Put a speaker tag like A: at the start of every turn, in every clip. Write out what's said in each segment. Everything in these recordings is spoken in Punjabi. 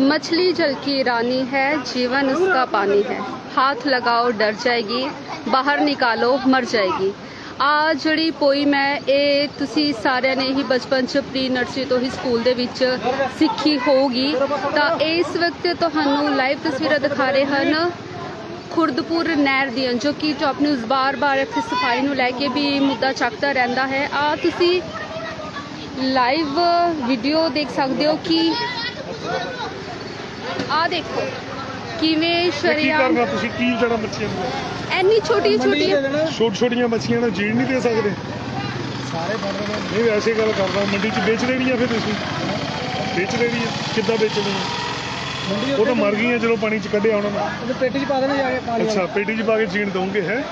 A: मछली जल की रानी है जीवन उसका पानी है हाथ लगाओ डर जाएगी ਬਾਹਰ ਨਿਕਾਲੋ ਮਰ ਜਾਏਗੀ ਆ ਜਿਹੜੀ ਪੋਇਮ ਹੈ ਇਹ ਤੁਸੀਂ ਸਾਰਿਆਂ ਨੇ ਹੀ ਬਚਪਨ ਚ ਪ੍ਰੀ ਨਰਸਰੀ ਤੋਂ ਹੀ ਸਕੂਲ ਦੇ ਵਿੱਚ ਸਿੱਖੀ ਹੋਊਗੀ ਤਾਂ ਇਸ ਵਕਤ ਤੁਹਾਨੂੰ ਲਾਈਵ ਤਸਵੀਰਾਂ ਦਿਖਾ ਰਹੇ ਹਨ ਖੁਰਦਪੁਰ ਨਹਿਰ ਦੀਆਂ ਜੋ ਕਿ ਟੌਪ ਨਿਊਜ਼ ਬਾਰ-ਬਾਰ ਇੱਥੇ ਸਫਾਈ ਨੂੰ ਲੈ ਕੇ ਵੀ ਮੁੱਦਾ ਚੱਕਦਾ ਰਹਿੰਦਾ ਹੈ ਆ ਤੁਸੀਂ ਲਾਈਵ ਵੀਡੀਓ ਦੇਖ ਸਕਦੇ ਹੋ ਕਿ ਆ ਦੇਖੋ ਕਿਵੇਂ
B: ਕੀ
A: ਸ਼ਰਿਆਮ
B: ਕਰਨਾ ਤੁਸੀਂ? ਕੀ ਜਣਾ ਬੱਚਿਆਂ ਨੂੰ
A: ਐਨੀ ਛੋਟੀ ਛੋਟੀ
B: ਛੋਟ ਛੋਟੀਆਂ ਬੱਚੀਆਂ ਨੂੰ ਜੀਣ ਨਹੀਂ ਦੇ ਸਕਦੇ।
C: ਸਾਰੇ ਬਣ ਰਹੇ ਨੇ।
B: ਨਹੀਂ ਵੈਸੇ ਗੱਲ ਕਰਦਾ ਮੰਡੀ 'ਚ ਵੇਚ ਦੇਣੀਆਂ ਫਿਰ ਤੁਸੀਂ? ਵੇਚ ਦੇਣੀਆਂ ਕਿੱਦਾਂ ਵੇਚਣੀਆਂ
C: ਮੰਡੀ
B: ਉਹ ਤਾਂ ਮਰ ਗਈਆਂ ਜਦੋਂ ਪਾਣੀ 'ਚ ਕੱਢਿਆ ਉਹਨਾਂ ਨੂੰ।
C: ਉਹਦੇ ਪੇਟੀ 'ਚ ਪਾ ਦੇਣੇ ਜਾ ਕੇ ਪਾਣੀ
B: ਅੱਛਾ ਪੇਟੀ 'ਚ ਪਾ ਕੇ ਜੀਣ ਦੋਗੇ ਹੈ?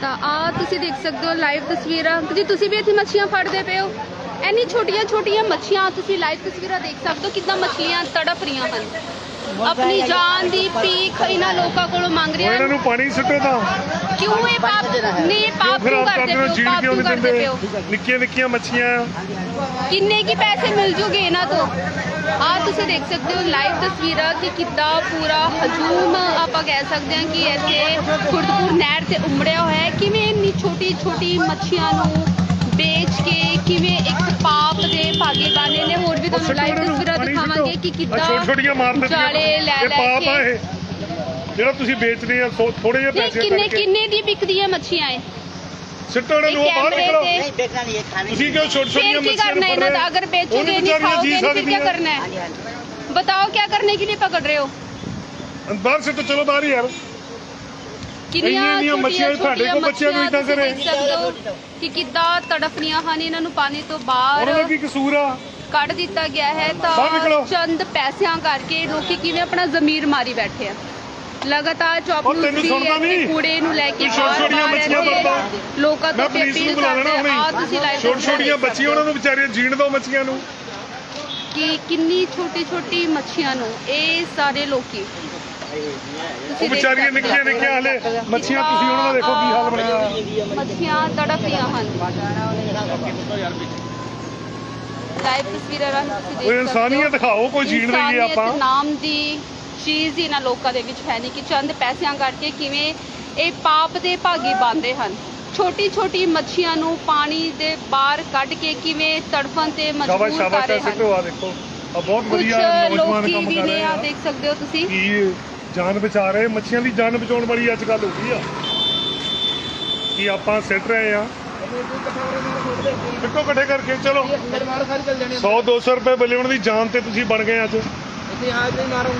A: ਤਾਂ ਆ ਤੁਸੀਂ ਦੇਖ ਸਕਦੇ ਹੋ ਲਾਈਵ ਤਸਵੀਰਾਂ। ਜੀ ਤੁਸੀਂ ਵੀ ਇੱਥੇ ਮੱਛੀਆਂ ਫੜਦੇ ਪਏ ਹੋ? ਐਨੀ ਛੋਟੀਆਂ ਛੋਟੀਆਂ ਮੱਛੀਆਂ ਤੁਸੀਂ ਲਾਈਵ ਤਸਵੀਰਾਂ ਦੇਖ ਸਕਦੇ ਹੋ ਕਿੱਦਾਂ ਮੱਛਲੀਆਂ ਤੜਪ ਰਹੀਆਂ ਹਨ। ਆਪਣੀ ਜਾਨ ਦੀ ਭੀਖ ਇਹਨਾਂ ਲੋਕਾਂ ਕੋਲੋਂ ਮੰਗ ਰਹੇ
B: ਇਹਨਾਂ
A: ਹਨ।
B: ਨੂੰ ਪਾਣੀ ਸੁੱਟੋ ਤਾਂ।
A: ਕਿਉਂ ਇਹ ਪਾਪ ਨੇ ਪਾਪ
B: ਫਿਰ
A: ਕਿਉਂ
B: ਆਪ
A: ਕਰਦੇ ਹੋ?
B: ਜੀਣ
A: ਪਾਪ
B: ਕਿਉਂ
A: ਕਿਉਂ
B: ਨਹੀਂ
A: ਕਰਦੇ
B: ਦਿੰਦੇ। ਨਿੱਕੀਆਂ ਨਿੱਕੀਆਂ ਮੱਛੀਆਂ।
A: ਕਿੰਨੇ ਕੀ ਪੈਸੇ ਮਿਲ ਜੂਗੇ ਇਹਨਾਂ ਤੋਂ? ਆ ਤੁਸੀਂ ਦੇਖ ਸਕਦੇ ਹੋ ਲਾਈਵ ਤਸਵੀਰਾਂ ਕਿ ਕਿੱਦਾਂ ਪੂਰਾ ਹਜੂਮ ਆਪਾਂ ਕਹਿ ਸਕਦੇ ਹਾਂ ਕਿ ਇੱਥੇ ਖੁਰਦਪੁਰ ਨਹਿਰ ਤੇ ਉਮੜਿਆ ਹੋਇਆ ਹੈ। ਕਿਵੇਂ ਇੰਨੀ ਛੋਟੀ ਛੋਟੀ ਮੱਛੀਆਂ ਨੂੰ ਵੇਚ ਕੇ ਕਿਵੇਂ ਇੱਕ ਪਾਪ ਦੇ ਭਾਗੇ ਬਾਨੇ ਨੇ ਹੋਰ ਵੀ ਤੁਹਾਨੂੰ ਲਾਈਵ ਤਸਵੀਰਾਂ ਦਿਖਾਵਾਂਗੇ ਕਿ ਕਿੱਦਾਂ
B: ਛੋਟ ਛੋਟੀਆਂ ਮਾਰ ਦਿੱਤੀਆਂ
A: ਜਾਲੇ ਲੈ
B: ਇਹ
A: ਲੈ
B: ਪਾਪ ਆ
A: ਕੇ
B: ਇਹ ਜਿਹੜਾ ਤੁਸੀਂ ਵੇਚਦੇ ਆ ਥੋੜੇ ਜਿਹੇ
A: ਨਹੀਂ
B: ਪੈਸੇ
A: ਕਿੰਨੇ
B: ਕਰਕੇ
A: ਕਿੰਨੇ ਦੀ ਵਿਕਦੀਆਂ ਮੱਛੀਆਂ ਇਹ
B: ਸਿੱਟੋ ਇਹਨਾਂ
A: ਇਹ
B: ਨੂੰ ਉਹ ਬਾਹਰ
A: ਕੈਮਰੇ
B: ਨਿਕਲੋ
A: ਤੇ
D: नहीं देखना नहीं है खाने
B: ਤੁਸੀਂ ਕਿਉਂ ਛੋਟ
A: फिर
B: ਛੋਟੀਆਂ
A: की
B: ਮੱਛੀਆਂ
A: करना है
B: ਫੜ
A: ना
B: ਰਹੇ ਹੋ?
A: अगर
B: ਉਹ
A: बेचोगे
B: ਵੀ
A: नहीं
B: ਵਿਚਾਰੀਆਂ
A: खाओगे
B: ਜੀ
A: नहीं फिर क्या
B: ਸਕਦੀਆਂ
A: करना
D: हाँ
A: है
D: जी हाँ जी
A: बताओ क्या करने के लिए पकड़ रहे हो
B: ਬਾਹਰ ਸਿੱਟੋ ਚਲੋ ਬਾਹਰ ਯਾਰ
A: ਕਿੰਨੀਆਂ
B: ਇੰਨੀਆਂ ਮੱਛੀਆਂ
A: ਛੋਟੀਆਂ
B: ਤੁਹਾਡੇ ਕੋਲ ਬੱਚਿਆਂ ਨੂੰ ਏਦਾਂ
A: ਤੁਸੀਂ
B: ਕਰੇ।
A: ਦੇਖ ਸਕਦੇ ਹੋ ਕਿ ਕਿੱਦਾਂ ਤੜਫਨੀਆਂ ਹਨ ਇਹਨਾਂ ਨੂੰ ਪਾਣੀ ਤੋਂ
B: ਉਹਨਾਂ ਦਾ
A: ਬਾਹਰ
B: ਕੀ ਕਸੂਰ ਆ
A: ਕੱਢ ਦਿੱਤਾ ਗਿਆ ਹੈ
B: ਬਾਹਰ
A: ਤਾਂ
B: ਨਿਕਲੋ।
A: ਚੰਦ ਪੈਸਿਆਂ ਕਰਕੇ ਲੋਕੀ ਕਿਵੇਂ ਆਪਣਾ ਜ਼ਮੀਰ ਮਾਰੀ ਬੈਠੇ ਆ ਲਗਾਤਾਰ ਚੌਪ
B: ਉਹ
A: ਨੂੰ
B: ਤੈਨੂੰ
A: ਵੀ
B: ਸੁਣਦਾ
A: ਇੱਥੇ
B: ਨਹੀਂ?
A: ਕੂੜੇ ਨੂੰ ਲੈ ਕੇ
B: ਤੂੰ ਛੋਟ ਛੋਟੀਆਂ
A: ਬਾਹਰ
B: ਮੱਛੀਆਂ
A: ਇੱਥੇ
B: ਵਰਤੋ।
A: ਲੋਕਾਂ
B: ਮੈਂ
A: ਤੋਂ ਵੀ
B: ਪੁਲਿਸ ਨੂੰ
A: ਅਪੀਲ
B: ਬੁਲਾ ਲੈਣਾ
A: ਕਰਦੇ ਆ
B: ਹੁਣੇ
A: ਤੁਸੀਂ ਲਾਈਵ
B: ਛੋਟ ਛੋਟੀਆਂ ਬੱਚੀਆਂ ਉਹਨਾਂ ਨੂੰ ਵਿਚਾਰੀਆਂ ਜੀਣ ਦਿਓ ਮੱਛੀਆਂ ਨੂੰ
A: ਕਿ ਕਿੰਨੀ ਛੋਟੀ ਛੋਟੀ ਮੱਛੀਆਂ ਨੂੰ ਇਹ ਸਾਰੇ ਲੋਕੀ
B: ਉਹ ਵਿਚਾਰੀਆਂ ਨਿੱਕੀਆਂ। ਨਿੱਕੀਆਂ ਹਲੇ ਮੱਛੀਆਂ ਤੁਸੀਂ ਉਹਨਾਂ ਦਾ ਦੇਖੋ ਕੀ ਹਾਲ ਬਣਿਆ ਹੋਇਆ।
A: ਮੱਛੀਆਂ ਤੜਪ ਰਹੀਆਂ ਹਨ ਲਾਈਵ ਤਸਵੀਰਾਂ ਰਾਹੀਂ ਤੁਸੀਂ ਦੇਖ
B: ਕੋਈ
A: ਸਕਦੇ ਹੋ।
B: ਇਨਸਾਨੀਅਤ ਦਿਖਾਓ ਕੋਈ ਜੀਣ ਦਈਏ
A: ਇਨਸਾਨੀਅਤ
B: ਆਪਾਂ
A: ਨਾਮ ਦੀ ਚੀਜ਼ ਹੀ ਇਹਨਾਂ ਲੋਕਾਂ ਦੇ ਵਿੱਚ ਹੈ ਨਹੀਂ ਕਿ ਚੰਦ ਪੈਸਿਆਂ ਕਰਕੇ ਕਿਵੇਂ ਇਹ ਪਾਪ ਦੇ ਭਾਗੀ ਬਣਦੇ ਹਨ ਛੋਟੀ ਛੋਟੀ ਮੱਛੀਆਂ ਨੂੰ ਪਾਣੀ ਦੇ ਬਾਹਰ ਕੱਢ ਕੇ ਕਿਵੇਂ ਤੜਫਣ ਤੇ
B: ਸ਼ਾਬਾਸ਼
A: ਮਜਬੂਰ ਕਰ
B: ਸ਼ਾਬਾਸ਼
A: ਰਹੇ ਹਨ
B: ਆ ਦੇਖੋ ਆ ਬਹੁਤ
A: ਕੁਝ
B: ਵਧੀਆ ਨੌਜਵਾਨ
A: ਲੋਕੀ
B: ਕੰਮ
A: ਵੀ
B: ਕਰ
A: ਨੇ
B: ਰਹੇ
A: ਆ
B: ਆ
A: ਦੇਖ ਸਕਦੇ ਹੋ ਤੁਸੀਂ
B: ਕੀ ਜਾਨ ਬਚਾ ਰਹੇ ਮੱਛੀਆਂ ਦੀ ਜਾਨ ਬਚਾਉਣ ਵਾਲੀ ਅੱਜ ਕੱਲ ਹੋ ਗਈ ਆ। ਕੀ ਆਪਾਂ ਸਿੱਟ ਰਹੇ ਆ? ਸਿੱਟੋ ਇਕੱਠੇ ਕਰਕੇ ਚਲੋ।
C: ਮੇਰੇ ਮਾਰ ਸਾਰੀ ਚੱਲ ਜਾਣੀ
B: 100 200 ਰੁਪਏ ਬਲਿਵਣ ਦੀ ਜਾਨ ਤੇ ਤੁਸੀਂ ਬਣ ਗਏ ਅੱਜ।
C: ਇੱਥੇ ਆ ਨਹੀਂ ਮਾਰੋ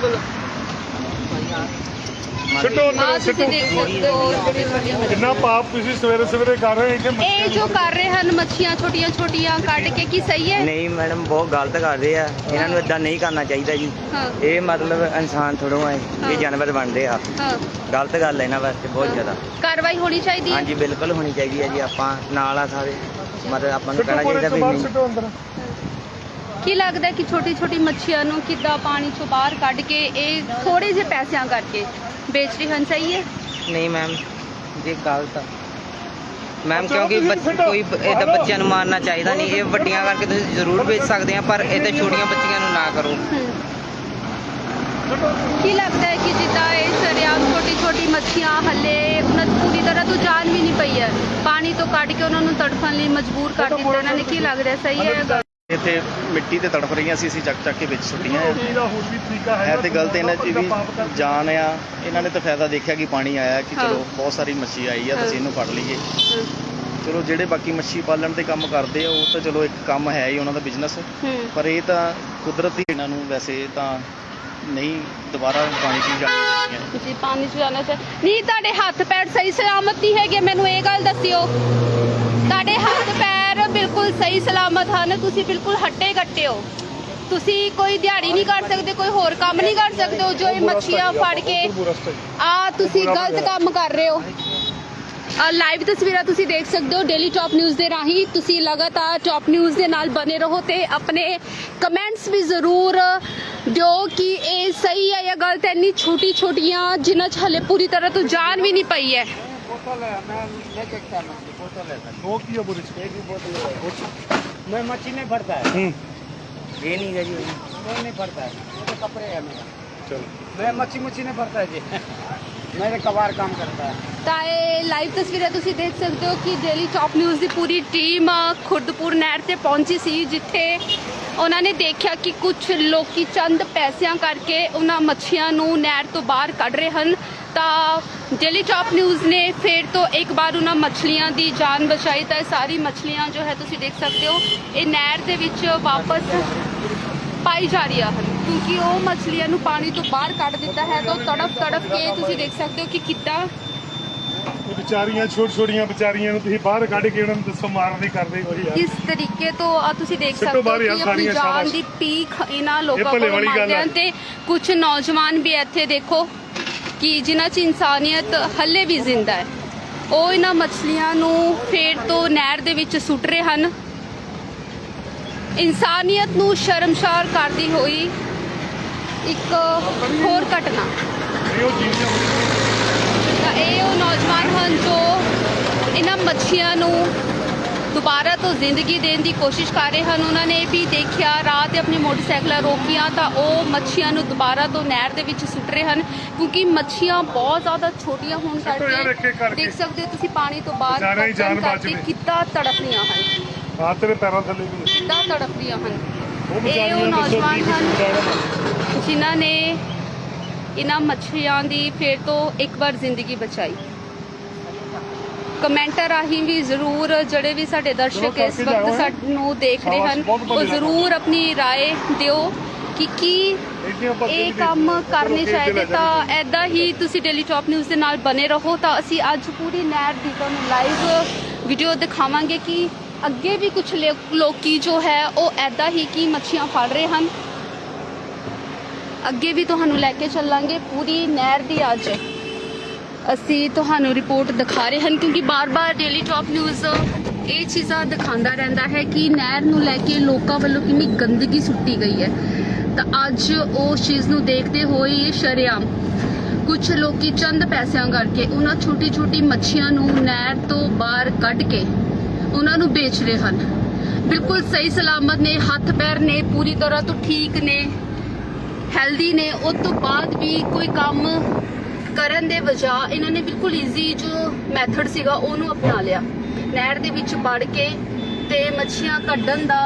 B: ਸਿੱਟੋ
A: ਆ
B: ਅੰਦਰ
A: ਤੁਸੀਂ
B: ਸਿੱਟੋ
A: ਦੇਖ ਸਕਦੇ ਹੋ ਛੋਟੀਆਂ-ਛੋਟੀਆਂ
B: ਕਿੰਨਾ ਪਾਪ ਤੁਸੀਂ ਸਵੇਰੇ ਸਵੇਰੇ ਕਰ ਰਹੇ ਇੱਥੇ
A: ਇਹ ਜੋ ਕਰ ਰਹੇ ਹਨ ਮੱਛੀਆਂ ਛੋਟੀਆਂ ਛੋਟੀਆਂ ਕੱਢ ਕੇ ਕੀ ਸਹੀ ਹੈ?
D: ਨਹੀਂ ਮੈਡਮ ਬਹੁਤ ਗਲਤ ਕਰ ਰਹੇ ਆ। ਇਹਨਾਂ ਨੂੰ ਇਦਾਂ ਨਹੀਂ ਕਰਨਾ ਚਾਹੀਦਾ ਜੀ।
A: ਹਾਂ।
D: ਇਹ ਮਤਲਬ ਇਨਸਾਨ ਥੋੜੋ
A: ਹਾਂ।
D: ਇਹ ਜਾਨਵਰ ਬਣਦੇ ਆ।
A: ਹਾਂ।
D: ਗਲਤ ਗੱਲ ਹੈ ਇਹਨਾਂ ਵਾਸਤੇ ਬਹੁਤ ਜ਼ਿਆਦਾ।
A: ਕਾਰਵਾਈ ਹੋਣੀ ਚਾਹੀਦੀ ਹੈ?
D: ਹਾਂਜੀ ਬਿਲਕੁਲ ਹੋਣੀ ਚਾਹੀਦੀ ਹੈ ਜੀ ਆਪਾਂ ਨਾਲ ਆ ਸਾਰੇ। ਮਤਲਬ ਆਪਾਂ ਨੂੰ ਕਹਿਣਾ ਚਾਹੀਦਾ
B: ਤੋਂ
D: ਵੀ
B: ਬਾਹਰ
D: ਨਹੀਂ।
B: ਅੰਦਰ।
A: ਕੀ ਲੱਗਦਾ ਹੈ ਕਿ ਛੋਟੀ ਛੋਟੀ ਮੱਛੀਆਂ ਨੂੰ ਕਿੱਦਾਂ ਪਾਣੀ ਚੋਂ ਬਾਹਰ ਕੱਢ ਕੇ ਇਹ ਥੋੜੇ ਜਿਹੇ ਪੈਸਿਆਂ ਕਰਕੇ ਵੇਚ ਰਹੇ ਹਨ ਸਹੀ ਹੈ
D: ਨਹੀਂ ਮੈਮ ਇਹ ਗਲਤ ਆ ਮੈਮ ਕਿਉਂਕਿ ਬੱਚ-। ਕੋਈ ਇਹਦਾ ਬੱਚਿਆਂ ਨੂੰ ਮਾਰਨਾ ਚਾਹੀਦਾ ਨਹੀਂ ਇਹ ਵੱਡੀਆਂ ਕਰਕੇ ਤੁਸੀਂ ਜ਼ਰੂਰ ਵੇਚ ਸਕਦੇ ਆ ਪਰ ਇਹਦੇ ਛੋਟੀਆਂ ਬੱਚੀਆਂ ਨੂੰ ਨਾ ਕਰੋ
A: ਹਮ। ਕੀ ਲੱਗਦਾ ਹੈ ਕਿ ਜਿੱਦਾਂ ਇਹ ਸ਼ਰਿਆਮ ਛੋਟੀ ਛੋਟੀ ਮੱਛੀਆਂ ਹੱਲੇ ਉਹਨਾਂ ਨੂੰ ਪੂਰੀ ਤਰ੍ਹਾਂ ਤੋਂ ਜਾਨ ਵੀ ਨਹੀਂ ਪਈ ਹੈ ਪਾਣੀ ਤੋਂ ਕੱਢ ਕੇ ਉਹਨਾਂ ਨੂੰ ਤੜਫਣ ਲਈ ਮਜਬੂਰ ਕਰ ਦਿੱਤਾ ਇਹਨਾਂ ਨੇ ਕੀ ਲੱਗਦਾ ਹੈ ਸਹੀ ਹੈ
E: ਇੱਥੇ ਮਿੱਟੀ ਤੇ ਤੜਫ ਰਹੀਆਂ ਸੀ ਅਸੀਂ ਚੱਕ ਚੱਕ ਕੇ ਵਿੱਚ ਸੁੱਟੀਆਂ ਆ।
B: ਇਹਦਾ ਹੋਰ ਵੀ ਤਰੀਕਾ ਹੈ
E: ਤੇ ਗਲਤ ਇਹਨਾਂ 'ਚ ਵੀ ਜਾਨ ਆ। ਇਹਨਾਂ ਨੇ ਤਾਂ ਫਾਇਦਾ ਦੇਖਿਆ ਕਿ ਪਾਣੀ ਆਇਆ ਕਿ। ਚਲੋ ਬਹੁਤ ਸਾਰੀ ਮੱਛੀ ਆਈ ਆ। ਤੁਸੀਂ ਇਹਨੂੰ ਫੜ ਲਈਏ। ਚਲੋ ਜਿਹੜੇ ਬਾਕੀ ਮੱਛੀ ਪਾਲਣ ਦੇ ਕੰਮ ਕਰਦੇ ਆ ਉਹ ਤਾਂ ਚਲੋ ਇੱਕ ਕੰਮ ਹੈ ਹੀ ਉਹਨਾਂ ਦਾ ਬਿਜ਼ਨਸ। ਪਰ ਇਹ ਤਾਂ ਕੁਦਰਤੀ ਇਹਨਾਂ ਨੂੰ ਵੈਸੇ ਤਾਂ ਨਹੀਂ ਦੁਬਾਰਾ ਪਾਣੀ 'ਚ ਜਾਣਾ
A: ਜੀ ਪਾਣੀ ਚ ਜਾਣਾ ਚਾਹੀਦਾ ਨਹੀਂ ਤੁਹਾਡੇ ਹੱਥ ਪੈਰ ਸਹੀ ਸਲਾਮਤ ਨਹੀਂ ਹੈਗੇ ਮੈਨੂੰ ਇਹ ਗੱਲ ਦੱਸਿਓ। ਤੁਹਾਡੇ ਬਿਲਕੁਲ ਸਹੀ ਸਲਾਮਤ ਹਨ। ਤੁਸੀਂ ਬਿਲਕੁਲ ਹੱਟੇ ਕੱਟੇ ਹੋ। ਤੁਸੀਂ ਕੋਈ ਦਿਹਾੜੀ ਨਹੀਂ ਕਰ ਸਕਦੇ ਕੋਈ ਹੋਰ ਕੰਮ ਨਹੀਂ ਕਰ ਸਕਦੇ ਹੋ ਜੋ ਇਹ ਮੱਛੀਆਂ ਫੜ ਕੇ ਆ ਤੁਸੀਂ ਗਲਤ ਕੰਮ ਕਰ ਰਹੇ ਹੋ। ਆ ਲਾਈਵ ਤਸਵੀਰਾਂ ਤੁਸੀਂ ਦੇਖ ਸਕਦੇ ਹੋ ਡੇਲੀ ਟਾਪ ਨਿਊਜ਼ ਦੇ ਰਾਹੀਂ। ਤੁਸੀਂ ਲਗਾਤਾਰ ਟਾਪ ਨਿਊਜ਼ ਦੇ ਨਾਲ ਬਨੇ ਰਹੋ ਤੇ ਆਪਣੇ ਕਮੈਂਟਸ ਵੀ ਜ਼ਰੂਰ ਦਿਓ ਕਿ ਇਹ ਸਹੀ ਹੈ ਜਾਂ ਗਲਤ ਹੈ। ਇੰਨੀ ਛੋਟੀ ਛੋਟੀਆਂ ਜਿਨ੍ਹਾਂ 'ਚ ਹਲੇ ਪੂਰੀ ਤਰ੍ਹਾਂ ਤੋਂ ਜਾਨ ਵੀ ਨਹੀਂ ਪਈ ਹੈ।
C: बोतल है मैं लेके क्या मछली बोतल है
B: ਉਹ ਕੀ ਆ ਬੁਰੇ ਚ
C: एक ही बोतल है मैं मच्छी नहीं भरता है
B: ਹੂੰ
D: ਇਹ ਨਹੀਂ ਗਾ ਜੀ
C: कोई नहीं भरता है वो तो कपड़े है मेरा
B: ਚਲੋ
C: मैं मच्छी मुच्छी नहीं भरता है जी मेरे कबार काम करता है
A: ਤਾਂ ਇਹ ਲਾਈਵ ਤਸਵੀਰਾਂ ਤੁਸੀਂ ਦੇਖ ਸਕਦੇ ਹੋ ਕਿ ਡੇਲੀ ਟਾਪ ਨਿਊਜ਼ ਦੀ ਪੂਰੀ ਟੀਮ ਖੁਰਦਪੁਰ ਨਹਿਰ ਤੇ ਪਹੁੰਚੀ ਸੀ ਜਿੱਥੇ ਉਹਨਾਂ ਨੇ ਦੇਖਿਆ ਕਿ ਕੁਝ ਲੋਕੀ ਚੰਦ ਪੈਸਿਆਂ ਕਰਕੇ ਉਹਨਾਂ ਮੱਛੀਆਂ ਨੂੰ ਨਹਿਰ ਤੋਂ ਬਾਹਰ ਕੱਢ ਰਹੇ ਹਨ ਤਾਂ ਡੇਲੀ ਟਾਪ ਨਿਊਜ਼ ਨੇ ਫਿਰ ਤੋਂ ਇੱਕ ਵਾਰ ਉਹਨਾਂ ਮੱਛਲੀਆਂ ਦੀ ਜਾਨ ਬਚਾਈ ਤਾਂ ਇਹ ਸਾਰੀ ਮੱਛਲੀਆਂ ਜੋ ਹੈ ਤੁਸੀਂ ਦੇਖ ਸਕਦੇ ਹੋ ਇਹ ਨਹਿਰ ਦੇ ਵਿੱਚ ਵਾਪਸ ਪਾਈ ਜਾ ਰਹੀਆਂ ਹਨ ਕਿਉਂਕਿ ਉਹ ਮੱਛਲੀਆਂ ਨੂੰ ਪਾਣੀ ਤੋਂ ਬਾਹਰ ਕੱਢ ਦਿੱਤਾ ਹੈ ਤਾਂ ਤੜਫ ਤੜਫ ਕੇ ਤੁਸੀਂ ਦੇਖ ਸਕਦੇ ਹੋ ਕਿ ਕਿੱਦਾਂ
B: ਵਿਚਾਰੀਆਂ ਛੋਟ ਛੋਟੀਆਂ ਵਿਚਾਰੀਆਂ ਨੂੰ ਤੁਸੀਂ ਬਾਹਰ ਕੱਢ ਕੇ ਉਹਨਾਂ ਨੂੰ ਦੱਸੋ ਮਾਰਨ ਦੀ ਕਰਦੇ ਹੋਈ ਆ
A: ਕਿਸ ਤਰੀਕੇ ਤੋਂ ਆ ਤੁਸੀਂ ਦੇਖ ਸਕਦੇ ਹੋ ਕਿ
B: ਯਾਰ
A: ਆਪਣੀ ਜਾਨ। ਦੀ ਪੀਖ ਇਹਨਾਂ ਲੋਕਾਂ ਕੋਲ ਮੰਗਦੇ। ਹਨ ਤੇ ਕੁਝ ਨੌਜਵਾਨ ਵੀ ਇੱਥੇ ਦੇਖੋ ਕਿ ਜਿਨ੍ਹਾਂ 'ਚ ਇਨਸਾਨੀਅਤ ਹੱਲੇ ਵੀ ਜ਼ਿੰਦਾ ਹੈ। ਉਹ ਇਹਨਾਂ ਮੱਛਲੀਆਂ ਨੂੰ ਫੇਰ ਤੋਂ ਨਹਿਰ ਦੇ ਵਿੱਚ ਸੁੱਟ ਰਹੇ ਹਨ। ਇਨਸਾਨੀਅਤ ਨੂੰ ਸ਼ਰਮਸ਼ਾਰ ਕਰਦੀ ਹੋਈ ਇੱਕ ਹੋਰ ਘਟਨਾ।
B: ਇਹ ਉਹ
A: ਤਾਂ ਇਹ ਉਹ ਨੌਜਵਾਨ ਹਨ ਜੋ ਇਹਨਾਂ ਮੱਛੀਆਂ ਨੂੰ ਦੁਬਾਰਾ ਤੋਂ ਜ਼ਿੰਦਗੀ ਦੇਣ ਦੀ ਕੋਸ਼ਿਸ਼ ਕਰ ਰਹੇ ਹਨ ਉਹਨਾਂ ਨੇ ਵੀ ਦੇਖਿਆ ਰਾਤ ਤੇ ਆਪਣੀ ਮੋਟਰਸਾਈਕਲਾਂ ਰੋਕੀਆਂ ਤਾਂ ਉਹ ਮੱਛੀਆਂ ਨੂੰ ਦੁਬਾਰਾ ਤੋਂ ਨਹਿਰ ਦੇ ਵਿੱਚ ਸੁੱਟ ਰਹੇ ਹਨ ਕਿਉਂਕਿ ਮੱਛੀਆਂ ਬਹੁਤ ਜ਼ਿਆਦਾ ਛੋਟੀਆਂ ਹੋਣ ਕਰਕੇ। ਦੇਖ ਸਕਦੇ ਹੋ ਤੁਸੀਂ ਪਾਣੀ ਤੋਂ ਬਾਹਰ
B: ਵਿਚਾਰਿਆਂ ਦੀ ਜਾਨ
A: ਕੱਢਣ
B: ਬਚ
A: ਕਰਕੇ
B: ਗਈ।
A: ਕਿੱਦਾਂ ਤੜਫਦੀਆਂ ਹਨ
B: ਆ ਤੇਰੇ ਪੈਰਾਂ ਥੱਲੇ ਵੀ।
A: ਕਿੱਦਾਂ ਤੜਫਦੀਆਂ ਹਨ ਇਹ ਉਹ ਨੌਜਵਾਨ ਹਨ। ਜਿਨ੍ਹਾਂ ਨੇ ਇਹਨਾਂ ਮੱਛੀਆਂ ਦੀ ਫੇਰ ਤੋਂ ਇੱਕ ਵਾਰ ਜ਼ਿੰਦਗੀ ਬਚਾਈ ਕਮੈਂਟਰ ਰਾਹੀਂ ਵੀ ਜ਼ਰੂਰ ਜਿਹੜੇ ਵੀ ਸਾਡੇ ਦਰਸ਼ਕ ਇਸ
B: ਕਰਕੇ
A: ਵਕਤ
B: ਜਾਓ।
A: ਸਾਨੂੰ ਦੇਖ ਰਹੇ ਹਨ
B: ਸ਼ਾਬਾਸ਼, ਬਹੁਤ
A: ਉਹ
B: ਵਧੀਆ
A: ਜ਼ਰੂਰ ਆਪਣੀ رائے ਦਿਓ ਕਿ ਕੀ
B: ਇੱਥੇ ਆਪਾਂ
A: ਇਹ
B: ਕਿਹੜੀ
A: ਕੰਮ
B: ਚਲੋ
A: ਕਰਨੇ
B: ਅੱਗੇ
A: ਚਾਹੀਦੇ
B: ਲੈ
A: ਤਾਂ
B: ਜਾਈਏ।
A: ਐਦਾਂ ਹੀ ਤੁਸੀਂ ਡੇਲੀ ਟਾਪ ਨਿਊਜ਼ ਦੇ ਨਾਲ ਬਨੇ ਰਹੋ ਤਾਂ ਅਸੀਂ ਅੱਜ ਪੂਰੀ ਨਹਿਰ ਦੀ ਤੁਹਾਨੂੰ ਲਾਈਵ ਵੀਡੀਓ ਦਿਖਾਵਾਂਗੇ ਕਿ ਅੱਗੇ ਵੀ ਕੁਝ ਲੋਕੀ ਜੋ ਹੈ ਉਹ ਐਦਾਂ ਹੀ ਕੀ ਮੱਛੀਆਂ ਫੜ ਰਹੇ ਹਨ ਅੱਗੇ ਵੀ ਤੁਹਾਨੂੰ ਲੈ ਕੇ ਚੱਲਾਂਗੇ ਪੂਰੀ ਨਹਿਰ ਦੀ ਅੱਜ ਅਸੀਂ ਤੁਹਾਨੂੰ ਰਿਪੋਰਟ ਦਿਖਾ ਰਹੇ ਹਨ ਕਿਉਂਕਿ ਬਾਰ-ਬਾਰ ਡੇਲੀ ਟਾਪ ਨਿਊਜ਼ ਇਹ ਚੀਜ਼ਾਂ ਦਿਖਾਉਂਦਾ ਰਹਿੰਦਾ ਹੈ ਕਿ ਨਹਿਰ ਨੂੰ ਲੈ ਕੇ ਲੋਕਾਂ ਵੱਲੋਂ ਕਿੰਨੀ ਗੰਦਗੀ ਸੁੱਟੀ ਗਈ ਹੈ। ਤਾਂ ਅੱਜ ਉਸ ਚੀਜ਼ ਨੂੰ ਦੇਖਦੇ ਹੋਏ ਸ਼ਰੇਆਮ ਕੁਝ ਲੋਕੀ ਚੰਦ ਪੈਸਿਆਂ ਕਰਕੇ ਉਹਨਾਂ ਛੋਟੀ-ਛੋਟੀ ਮੱਛੀਆਂ ਨੂੰ ਨਹਿਰ ਤੋਂ ਬਾਹਰ ਕੱਢ ਕੇ ਉਹਨਾਂ ਨੂੰ ਵੇਚ ਰਹੇ ਹਨ। ਬਿਲਕੁਲ ਸਹੀ ਸਲਾਮਤ ਨੇ, ਹੱਥ ਪੈਰ ਨੇ, ਪੂਰੀ ਤਰ੍ਹਾਂ ਤੋਂ ਠੀਕ ਨੇ, ਹੈਲਦੀ ਨੇ। ਉਸ ਤੋਂ ਬਾਅਦ ਵੀ ਕੋਈ ਕੰਮ ਕਰਨ ਦੇ ਵਜ੍ਹਾ ਇਹਨਾਂ ਨੇ ਬਿਲਕੁਲ ਈਜ਼ੀ ਜੋ ਮੈਥਡ ਸੀਗਾ, ਉਹਨੂੰ ਅਪਣਾ ਲਿਆ। ਨਹਿਰ ਦੇ ਵਿੱਚ ਵੜ ਕੇ ਤੇ ਮੱਛੀਆਂ ਕੱਢਣ ਦਾ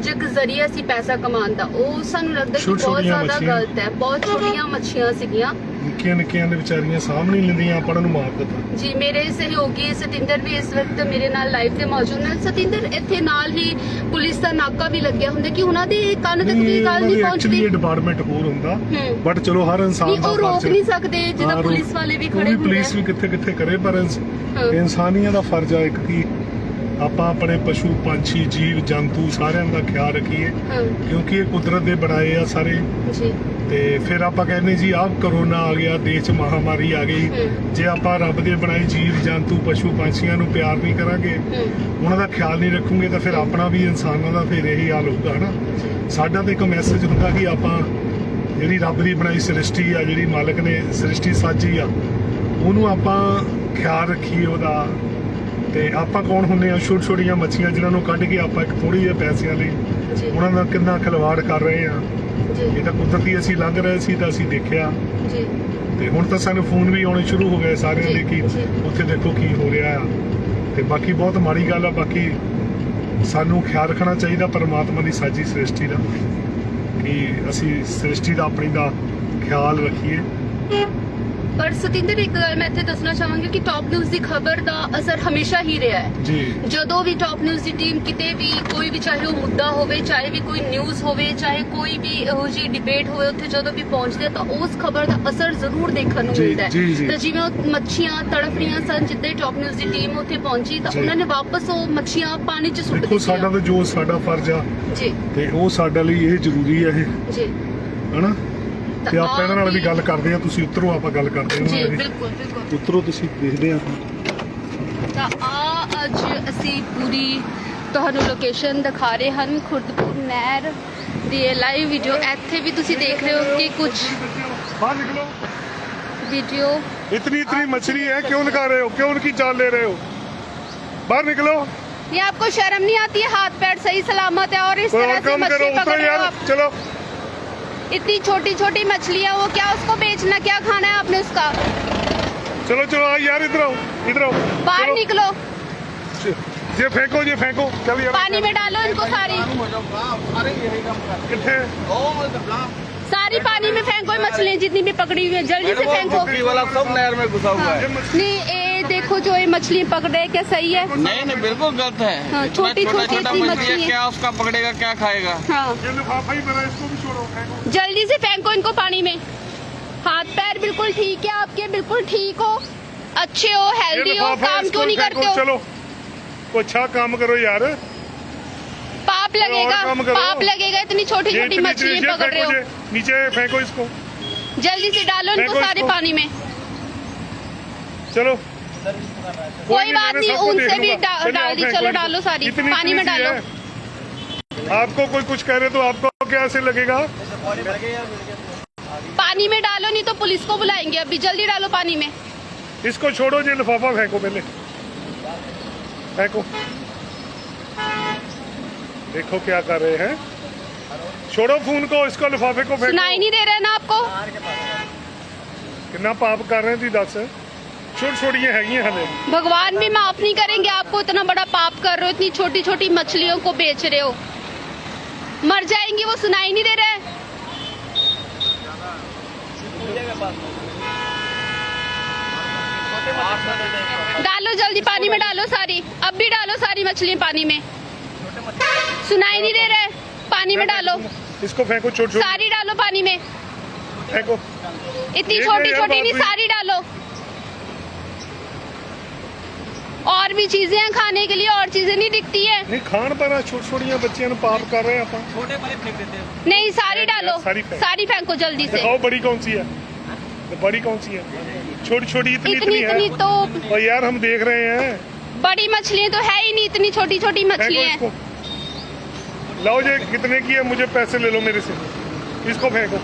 A: ਜੋ ਇੱਕ ਜ਼ਰੀਆ ਸੀ ਪੈਸਾ ਕਮਾਉਣ ਦਾ ਉਹ ਸਾਨੂੰ ਲੱਗਦਾ ਕਿ ਬਹੁਤ
B: ਛੋਟੀਆਂ
A: ਜ਼ਿਆਦਾ
B: ਮੱਛੀਆਂ।
A: ਗਲਤ ਹੈ ਬਹੁਤ ਛੋਟੀਆਂ ਮੱਛੀਆਂ ਸੀਗੀਆਂ।
B: ਨਿੱਕੀਆਂ ਨਿੱਕੀਆਂ ਦੇ ਵਿਚਾਰੀਆਂ ਸਾਹਮਣੇ ਲੈਂਦੀਆਂ ਆਪਾਂ ਨੂੰ ਮਾਰ ਦਿੱਤਾ।
A: ਜੀ ਮੇਰੇ ਸਹਿਯੋਗੀ ਸਤਿੰਦਰ ਵੀ ਇਸ ਵਕਤ ਮੇਰੇ ਨਾਲ ਲਾਈਵ ਤੇ ਮੌਜੂਦ ਨੇ। ਸਤਿੰਦਰ ਇੱਥੇ ਨਾਲ ਹੀ ਪੁਲਿਸ ਦਾ ਨਾਕਾ ਵੀ ਲੱਗਿਆ ਹੁੰਦਾ ਕਿ ਉਹਨਾਂ ਦੇ ਕੰਨ ਤੱਕ ਵੀ ਗੱਲ ਨਹੀਂ ਪਹੁੰਚਦੀ।
B: ਡਿਪਾਰਟਮੈਂਟ ਹੋਰ ਹੁੰਦਾ।
A: ਹੂੰ।
B: ਬਟ ਚਲੋ ਹਰ ਇਨਸਾਨ
A: ਨਹੀਂ
B: ਦਾ
A: ਉਹ ਰੋਕ
B: ਫਰਜ਼
A: ਨਹੀਂ ਸਕਦੇ ਜਿੱਦਾਂ ਪੁਲਿਸ ਵਾਲੇ ਵੀ ਖੜੇ ਹੁੰਦੇ
B: ਪੁਲਿਸ
A: ਆ
B: ਵੀ ਕਿੱਥੇ ਕਿੱਥੇ ਕਰੇ ਪਰ ਇਨਸ-
A: ਹਾਂ।
B: ਦਾ ਫਰਜ਼ ਆ ਇੱਕ ਕਿ ਆਪਾਂ ਆਪਣੇ ਪਸ਼ੂ ਪੰਛੀ ਜੀਵ ਜੰਤੂ ਸਾਰਿਆਂ ਦਾ ਖਿਆਲ ਰੱਖੀਏ
A: ਹਾਂ।
B: ਕਿਉਂਕਿ ਇਹ ਕੁਦਰਤ ਦੇ ਬਣਾਏ ਆ ਸਾਰੇ।
A: ਜੀ।
B: ਤੇ ਫਿਰ ਆਪਾਂ ਕਹਿੰਦੇ ਜੀ ਆਹ ਕਰੋਨਾ ਆ ਗਿਆ ਦੇਸ਼ 'ਚ ਮਹਾਮਾਰੀ ਆ ਗਈ। ਜੇ ਆਪਾਂ ਰੱਬ ਦੇ ਬਣਾਏ ਜੀਵ ਜੰਤੂ ਪਸ਼ੂ ਪੰਛੀਆਂ ਨੂੰ ਪਿਆਰ ਨਹੀਂ ਕਰਾਂਗੇ ਉਹਨਾਂ ਦਾ ਖਿਆਲ ਨਹੀਂ ਰੱਖੂਗੇ ਤਾਂ ਫਿਰ ਆਪਣਾ ਵੀ ਇਨਸਾਨਾਂ ਦਾ ਫਿਰ ਇਹੀ ਹਾਲ ਹੋਊਗਾ ਹਨਾ? ਸਾਡਾ ਤਾਂ ਇੱਕ ਮੈਸੇਜ ਹੁੰਦਾ ਕਿ ਆਪਾਂ ਜਿਹੜੀ ਰੱਬ ਦੀ ਬਣਾਈ ਸ੍ਰਿਸ਼ਟੀ ਆ ਜਿਹੜੀ ਮਾਲਕ ਨੇ ਸ੍ਰਿਸ਼ਟੀ ਸਾਜੀ ਆ ਉਹਨੂੰ ਆਪਾਂ ਖਿਆਲ ਰੱਖੀਏ ਉਹਦਾ। ਤੇ ਆਪਾਂ ਕੌਣ ਹੁੰਨੇ ਆ? ਛੋਟ ਛੋਟੀਆਂ ਮੱਛੀਆਂ ਜਿਨ੍ਹਾਂ ਨੂੰ ਕੱਢ ਕੇ ਆਪਾਂ ਇੱਕ ਥੋੜੀ ਜਿਹੇ ਪੈਸਿਆਂ ਲਈ
A: ਜੀ।
B: ਉਹਨਾਂ ਦਾ ਕਿੰਨਾ ਖਿਲਵਾੜ ਕਰ ਰਹੇ ਆ।
A: ਜੀ।
B: ਇਹ ਤਾਂ ਕੁਦਰਤੀ ਅਸੀਂ ਲੰਘ ਰਹੇ ਸੀ ਤਾਂ ਅਸੀਂ ਦੇਖਿਆ।
A: ਜੀ।
B: ਤੇ ਹੁਣ ਤਾਂ ਸਾਨੂੰ ਫੋਨ ਵੀ ਆਉਣੇ ਸ਼ੁਰੂ ਹੋ ਗਏ ਸਾਰਿਆਂ ਦੇ ਕਿ
A: ਜੀ।
B: ਉੱਥੇ ਦੇਖੋ ਕੀ ਹੋ ਰਿਹਾ ਆ। ਤੇ ਬਾਕੀ ਬਹੁਤ ਮਾੜੀ ਗੱਲ ਆ ਬਾਕੀ ਸਾਨੂੰ ਖਿਆਲ ਰੱਖਣਾ ਚਾਹੀਦਾ ਪਰਮਾਤਮਾ ਦੀ ਸਾਜੀ ਸ੍ਰਿਸ਼ਟੀ ਦਾ ਕਿ ਅਸੀਂ ਸ੍ਰਿਸ਼ਟੀ ਦਾ ਆਪਣੀ ਦਾ ਖਿਆਲ ਰੱਖੀਏ।
A: ਪਰ ਸਤਿੰਦਰ ਇੱਕ ਗੱਲ ਮੈਂ ਇੱਥੇ ਦੱਸਣਾ ਚਾਹਾਂਗੀ ਕਿ ਟਾਪ ਨਿਊਜ਼ ਦੀ ਖਬਰ ਦਾ ਅਸਰ ਹਮੇਸ਼ਾ ਹੀ ਰਿਹਾ ਹੈ।
B: ਜੀ।
A: ਜਦੋਂ ਵੀ ਟਾਪ ਨਿਊਜ਼ ਦੀ ਟੀਮ ਕਿਤੇ ਵੀ ਕੋਈ ਵੀ ਚਾਹੇ ਉਹ ਮੁੱਦਾ ਹੋਵੇ ਚਾਹੇ ਵੀ ਕੋਈ ਨਿਊਜ਼ ਹੋਵੇ ਚਾਹੇ ਕੋਈ ਵੀ ਇਹੋ ਜਿਹੀ ਡਿਬੇਟ ਹੋਵੇ ਉੱਥੇ ਜਦੋਂ ਵੀ ਪਹੁੰਚਦੇ ਤਾਂ ਉਸ ਖਬਰ ਦਾ ਅਸਰ ਜ਼ਰੂਰ ਦੇਖਣ ਨੂੰ ਮਿਲਦਾ ਹੈ। ਤਾਂ ਜਿਵੇਂ ਉਹ ਮੱਛੀਆਂ ਤੜਫ ਰਹੀਆਂ ਸਨ ਜਿੱਦਾਂ ਟਾਪ ਨਿਊਜ਼ ਦੀ ਟੀਮ ਉੱਥੇ ਪਹੁੰਚੀ ਤਾਂ। ਉਹਨਾਂ ਨੇ ਵਾਪਸ ਉਹ ਮੱਛੀਆਂ ਪਾਣੀ 'ਚ ਸੁੱਟ
B: ਦੇਖੋ ਸਾਡਾ
A: ਦਿੱਤੀਆਂ
B: ਤਾਂ ਜੋ ਸਾਡਾ ਫਰਜ਼ ਆ।
A: ਜੀ।
B: ਤੇ ਉਹ ਸਾਡੇ ਲਈ ਇਹ ਜ਼ਰੂਰੀ ਹੈ ਇਹ।
A: ਜੀ।
B: ਹਨਾ? ਤੇ
A: ਤਾਂ
B: ਆਪਾਂ ਇਹਨਾਂ ਨਾਲ ਵੀ
A: ਆਪ
B: ਗੱਲ ਕਰਦੇ ਆ ਤੁਸੀਂ ਉਤਰੋ ਆਪਾਂ ਗੱਲ ਕਰਦੇ ਹਾਂ
A: ਜੀ
B: ਇਹਨਾਂ ਨਾਲ ਵੀ।
A: ਬਿਲਕੁਲ ਬਿਲਕੁਲ
B: ਉਤਰੋ ਤੁਸੀਂ ਦੇਖਦੇ ਆ
A: ਤਾਂ ਆ ਅੱਜ ਅਸੀਂ ਪੂਰੀ ਤੁਹਾਨੂੰ ਲੋਕੇਸ਼ਨ ਦਿਖਾ ਰਹੇ ਹਨ ਖੁਰਦਪੁਰ ਨਹਿਰ ਦੀ ਲਾਈਵ ਵੀਡੀਓ ਇੱਥੇ ਵੀ ਤੁਸੀਂ ਦੇਖ ਰਹੇ ਹੋ ਕਿ ਕੁਝ
B: ਬਾਹਰ ਨਿਕਲੋ
A: ਵੀਡੀਓ
B: इतनी इतनी मछली है क्यों निकाल रहे हो क्यों उनकी जान ले रहे हो बाहर निकलो
A: ये आपको शर्म नहीं आती है हाथ पैर सही सलामत है और इस
B: कोई
A: तरह
B: और
A: से
B: काम करो
A: मछली
B: उतरो
A: पकड़ रहे हो
B: यार
A: आप
B: चलो
A: इतनी छोटी छोटी मछलियाँ वो क्या उसको बेचना क्या खाना है आपने उसका?
B: चलो चलो आओ यार इधर आओ इधर आओ।
A: बाहर निकलो।
B: ये फेंको ये फेंको। चल यार
A: पानी में डालो इनको सारी।
C: अरे यही काम कर
B: कितने?
C: ओ
A: सारी पानी में फेंको मछलियाँ जितनी भी पकड़ी हुई है जल्दी से फेंको।
C: वाला सब नहर में घुसा हुआ
B: ये मछली
A: नहीं ये देखो जो ये मछली पकड़े क्या सही है?
F: नहीं नहीं बिल्कुल गलत है।
A: हाँ, छोटी-
F: छोटी मछली है
A: है।
F: क्या उसका पकड़ेगा क्या खाएगा?
A: हाँ। जल्दी से फेंको इनको पानी में। हाथ पैर बिल्कुल ठीक है आपके बिल्कुल ठीक हो। अच्छे हो हेल्दी हो काम क्यों नहीं करते हो?
B: चलो? अच्छा काम करो यार।
A: पाप लगेगा। पाप लगेगा इतनी छोटी छोटी
B: चीज़ें
A: पकड़ रहे हो।
B: नीचे फेंको इसको।
A: जल्दी से डालो इनको सारे पानी में।
B: चलो।
A: कोई बात नहीं उनसे भी डाल दी चलो डालो सारी पानी में डालो।
B: आपको कोई कुछ कह रहे तो आपको कैसे लगेगा?
A: पानी में डालो नहीं तो पुलिस को बुलाएँगे अभी। जल्दी डालो पानी में।
B: इसको छोड़ो जी लिफाफा फेंको पहले। फेंको। देखो क्या कर रहे हैं। छोड़ो फ़ोन को इसको लिफाफे को
A: सुनाई नहीं दे रहा है ना आपको?
B: कितना पाप कर रहे हैं जी दस। छोट छोटियाँ हैगियाँ हले
A: भगवान भी माफ़ नहीं करेंगे आपको इतना बड़ा पाप कर रहे हो इतनी छोटी छोटी मछलियों को बेच रहे हो। मर जाएँगी वो सुनाई नहीं दे रहा। है डालो जल्दी पानी में डालो सारी अब भी डालो सारी मछलियाँ पानी में सुनाई नहीं दे रहा है पानी में डालो
B: इसको फेंको छोट छोट
A: सारी डालो पानी में
B: फेंको
A: इतनी
B: एक
A: छोटी
B: यार
A: छोटी
B: बात
A: नहीं
B: हुई।
A: सारी डालो और भी चीजें हैं खाने के लिए और चीजें नहीं दिखती है
B: ਨਹੀਂ ਖਾਣ ਪਰ ਛੋਟ ਛੋਟੀਆਂ ਬੱਚਿਆਂ ਨੂੰ ਪਾਪ ਕਰ ਰਹੇ ਆਪਾਂ
A: नहीं सारी डालो
B: सारी फेंक।
A: सारी फेंको जल्दी से
B: दिखाओ बड़ी कौन सी है तो बड़ी कौन सी है छोटी छोटी इतनी
A: इतनी
B: इतनी
A: इतनी
B: है
A: तो
B: और यार हम देख रहे हैं
A: बड़ी मछलियाँ तो है ही नहीं इतनी छोटी छोटी
B: फेंको
A: मछलियाँ हैं
B: इसको लाओ जी कितने की है मुझे पैसे ले लो मेरे से इसको फेंको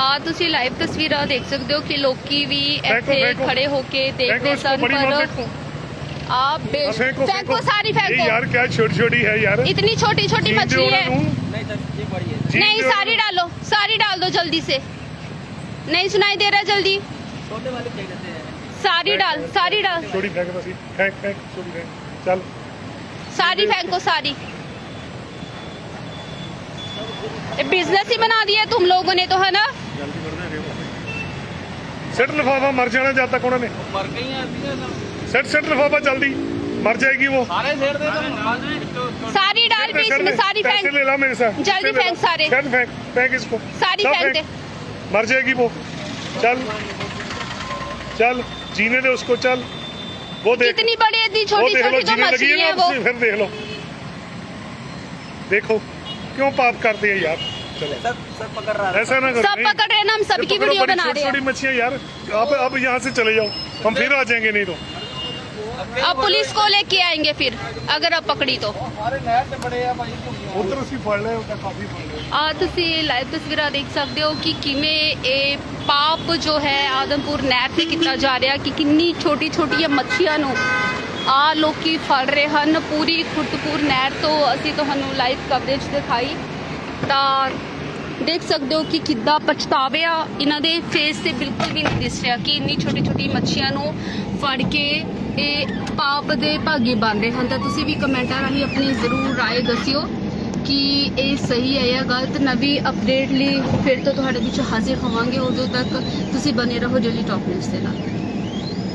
A: ਆ ਤੁਸੀਂ ਲਾਈਵ ਤਸਵੀਰਾਂ ਦੇਖ ਸਕਦੇ ਹੋ ਕਿ ਲੋਕੀ ਵੀ
B: ਫੈਂਕੋ,
A: ਇੱਥੇ
B: ਫੈਂਕੋ।
A: ਖੜੇ ਹੋ ਕੇ
B: फेंको
A: ਦੇਖਦੇ
B: इसको
A: ਸਨ
B: बड़ी मत
A: ਪਰ
B: फेंको
A: आप
B: हाँ,
A: बेच
B: फेंको
A: फेंको सारी
B: ये
A: फेंको
B: यार क्या छोटी छोटी है यार
A: इतनी छोटी छोटी
B: जीन
A: मछली
B: जोड़ा
A: है
B: लूं? जीन
A: नहीं सारी डालो सारी डाल दो जल्दी से। नहीं सुनाई दे रहा जल्दी। सारी डाल सारी डाल।
B: छोटी फेंक फेंक फेंक छोटी फेंक चल।
A: सारी फेंको सारी। बिज़नेस ही बना दिया तुम लोगों ने तो है ना?
B: सेट लिफाफा मर जाना जब तक उन्होंने।
F: मर गई हैं अभी तो।
B: सेट सेट लिफाफा जल्दी मर जाएगी वो।
F: सारे दो
A: सारी
B: ले,
A: सारी
B: पैसे
A: फेंक
B: ले ला मेरे से
A: जल्दी। फेंक सारे।
B: सेट फेंक फेंक इसको।
A: सारी फेंक दे।
B: मर जाएगी वो। चल। चल। जीने दे उसको चल। वो देख।
A: कितनी बड़ी इतनी छोटी छोटी जो मछली
B: है
A: है वो।
B: फिर देख लो। देखो क्यों पाप करते हैं यार। चलो।
C: सब सब पकड़ रहा
B: ऐसा ना करो।
A: सब पकड़ रहे हैं ना हम सबकी वीडियो बना
B: छोटी
A: रहे
B: छोटी
A: हैं।
B: मच्छियाँ यार। आप अब यहाँ से चले जाओ। हम फिर आ जाएँगे नहीं तो।
A: अब पुलिस को लेके आएंगे फिर अगर अब पकड़ी तो
C: अरे नहर से बड़े हैं भाई
B: ਉਧਰ ਅਸੀਂ ਫੜ ਲਿਆ ਉਹਦਾ ਕਾਫੀ ਫੜ ਲਿਆ
A: ਆ ਤੁਸੀਂ ਲਾਈਵ ਤਸਵੀਰਾਂ ਦੇਖ ਸਕਦੇ ਹੋ ਕਿ ਕਿਵੇਂ ਇਹ ਪਾਪ ਜੋ ਹੈ ਆਦਮਪੁਰ ਨਹਿਰ ਤੇ ਕੀਤਾ ਜਾ ਰਿਹਾ ਕਿ ਕਿੰਨੀ ਛੋਟੀ ਛੋਟੀਆਂ ਮੱਛੀਆਂ ਨੂੰ ਆ ਲੋਕੀ ਫੜ ਰਹੇ ਹਨ ਪੂਰੀ ਖੁਰਦਪੁਰ ਨਹਿਰ ਤੋਂ ਅਸੀਂ ਤੁਹਾਨੂੰ ਲਾਈਵ ਕਵਰੇਜ ਦਿਖਾਈ ਤਾਂ ਦੇਖ ਸਕਦੇ ਹੋ ਕਿ ਕਿੱਦਾਂ ਪਛਤਾਵੇ ਆ ਇਹਨਾਂ ਦੇ ਫੇਸ ਤੇ ਬਿਲਕੁਲ ਵੀ ਨਹੀਂ ਦਿਸ ਰਿਹਾ ਕਿ ਇੰਨੀ ਛੋਟੀ ਛੋਟੀ ਮੱਛੀਆਂ ਨੂੰ ਫੜ ਕੇ ਇਹ ਪਾਪ ਦੇ ਭਾਗੀ ਬਣ ਰਹੇ ਹਨ ਤਾਂ ਤੁਸੀਂ ਵੀ ਕਮੈਂਟਾਂ ਰਾਹੀਂ ਆਪਣੀ ਜ਼ਰੂਰ رائے ਦੱਸਿਓ ਕਿ ਇਹ ਸਹੀ ਹੈ ਜਾਂ ਗਲਤ ਨਵੀਂ ਅਪਡੇਟ ਲਈ ਫਿਰ ਤੋਂ ਤੁਹਾਡੇ ਵਿੱਚ ਹਾਜ਼ਰ ਹੋਵਾਂਗੇ ਉਦੋਂ ਤੱਕ ਤੁਸੀਂ ਬਨੇ ਰਹੋ ਡੇਲੀ ਟੌਪ ਨਿਊਜ਼ ਦੇ ਨਾਲ